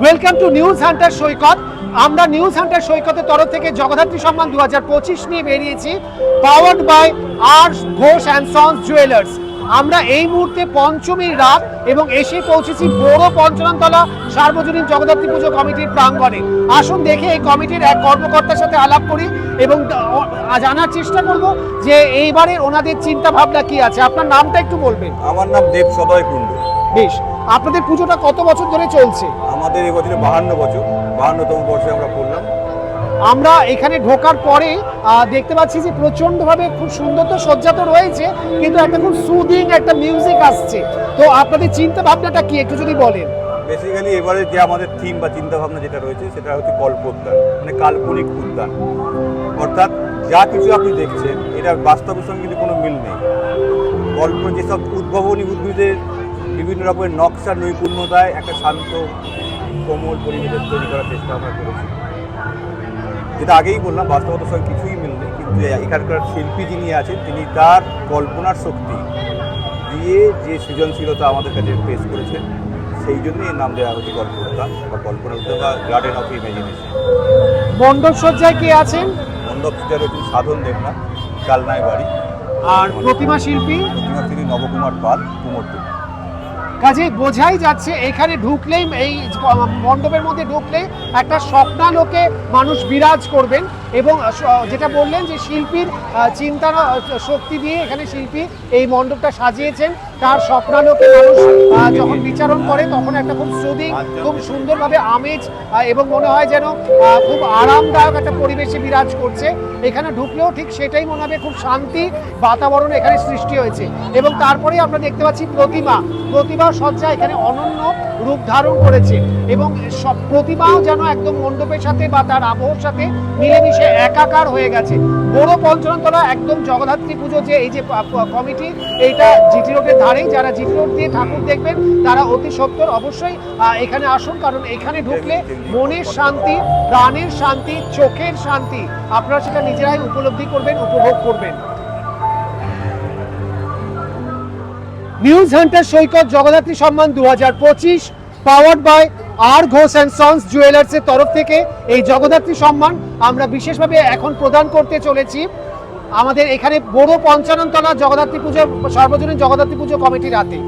Welcome to news hunter Saikat. আমরা news Hunter সৈকতের তরফ থেকে জগদ্ধাত্রী সম্মান দু নিয়ে বেরিয়েছি powered by R Ghosh and sons jewellers আমরা এই মুহূর্তে পঞ্চমীর রাত এবং এসে পৌঁছেছি বড় পঞ্চনতলা সার্বজনীন জগদ্ধাত্রী পুজো কমিটির প্রাঙ্গণে। আসুন দেখে এই কমিটির এক কর্মকর্তার সাথে আলাপ করি এবং জানার চেষ্টা করব যে এইবারে ওনাদের চিন্তা ভাবনা কি আছে। আপনার নামটা একটু বলবেন। আমার নাম দেব সদয় কুণ্ডু। বেশ। আপনাদের পুজোটা কত বছর ধরে চলছে? আমাদের এবছরে বাহান্ন বছর বাহান্নতম বর্ষে আমরা করলাম আমরা এখানে ঢোকার পরে দেখতে পাচ্ছি যে প্রচন্ডভাবে খুব সুন্দর তো সজ্জা তো রয়েছে কিন্তু একটা খুব সুদিং একটা মিউজিক আসছে। তো আপনাদের চিন্তা ভাবনাটা কি? একটু যদি বলেন। বেসিক্যালি এবারে যে আমাদের থিম বা চিন্তা ভাবনা যেটা রয়েছে সেটা হচ্ছে কল্পোদ্যান মানে কাল্পনিক উদ্যান। অর্থাৎ যা কিছু আপনি দেখছেন এটা বাস্তবের সঙ্গে কিন্তু কোনো মিল নেই। গল্প যেসব উদ্ভাবনী উদ্ভিদের বিভিন্ন রকমের নকশা নৈপুণ্যতায় একটা শান্ত কোমল পরিবেশের তৈরি করার চেষ্টা আমরা করেছি। যেটা আগেই বললাম বাস্তবতার সঙ্গে কিছুই মিল নেই কিন্তু এখানকার শিল্পী যিনি আছেন তিনি তার কল্পনার শক্তি দিয়ে যে সৃজনশীলতা আমাদের কাছে পেশ করেছেন সেই জন্যই এর নাম দেওয়া হচ্ছে গল্প উদ্যান বা কল্পনা উদ্যান বা গার্ডেন অফ ইমাজিনেশন মণ্ডপ সজ্জায় কে আছেন? মণ্ডপ সেটা রয়েছে সাধন দেবনাথ কালনায় বাড়ি। আর প্রতিমা শিল্পী? প্রতিমা তিনি নবকুমার পাল কুমোরটুলি কাজে বোঝাই যাচ্ছে এখানে ঢুকলেই এই মণ্ডপের মধ্যে ঢুকলেই একটা স্বপ্নালোকে মানুষ বিরাজ করবেন। এবং যেটা বললেন যে শিল্পীর চিন্তা শক্তি দিয়ে এখানে শিল্পী এই মণ্ডপটা সাজিয়েছেন। তার স্বপ্নালোকে মানুষ যখন বিচারণ করে, তখন একটা খুব সুদিং, খুব সুন্দরভাবে আমেজ এবং মনে হয় যেন খুব আরামদায়ক একটা পরিবেশে বিরাজ করছে। এখানে ঢুকলেও ঠিক সেটাই মনে হবে, খুব শান্তি বাতাবরণ এখানে সৃষ্টি হয়েছে। এবং তারপরে আমরা দেখতে পাচ্ছি প্রতিমা। প্রতিমা সজ্জা এখানে অনন্য রূপ ধারণ করেছে। এবং সব প্রতিমাও যেন একদম মণ্ডপের সাথে বা তার আবহর সাথে মিলেমিশে একাকার হয়ে গেছে। বড় পঞ্চরণতলা একদম জগদ্ধাত্রী পুজো যে এই যে কমিটি, এইটা জিটি রোডের ধারেই যারা জিটি রোড দিয়ে ঠাকুর দেখবেন, তারা অতি সত্তর অবশ্যই এখানে আসুন, কারণ এখানে ঢুকলে মনের শান্তি, প্রাণের শান্তি, চোখের শান্তি, আপনারা সেটা নিজেরাই উপলব্ধি করবেন, উপভোগ করবেন। নিউজ হান্টার সৈকত জগদ্ধাত্রী সম্মান দু হাজার পঁচিশ powered by R Ghosh and sons জুয়েলার্সের তরফ থেকে এই জগদ্ধাত্রী সম্মান আমরা বিশেষভাবে এখন প্রদান করতে চলেছি। আমাদের এখানে বড় পঞ্চাননতলা জগদ্ধাত্রী পুজো, সর্বজনীন জগদ্ধাত্রী পুজো কমিটির হাতে।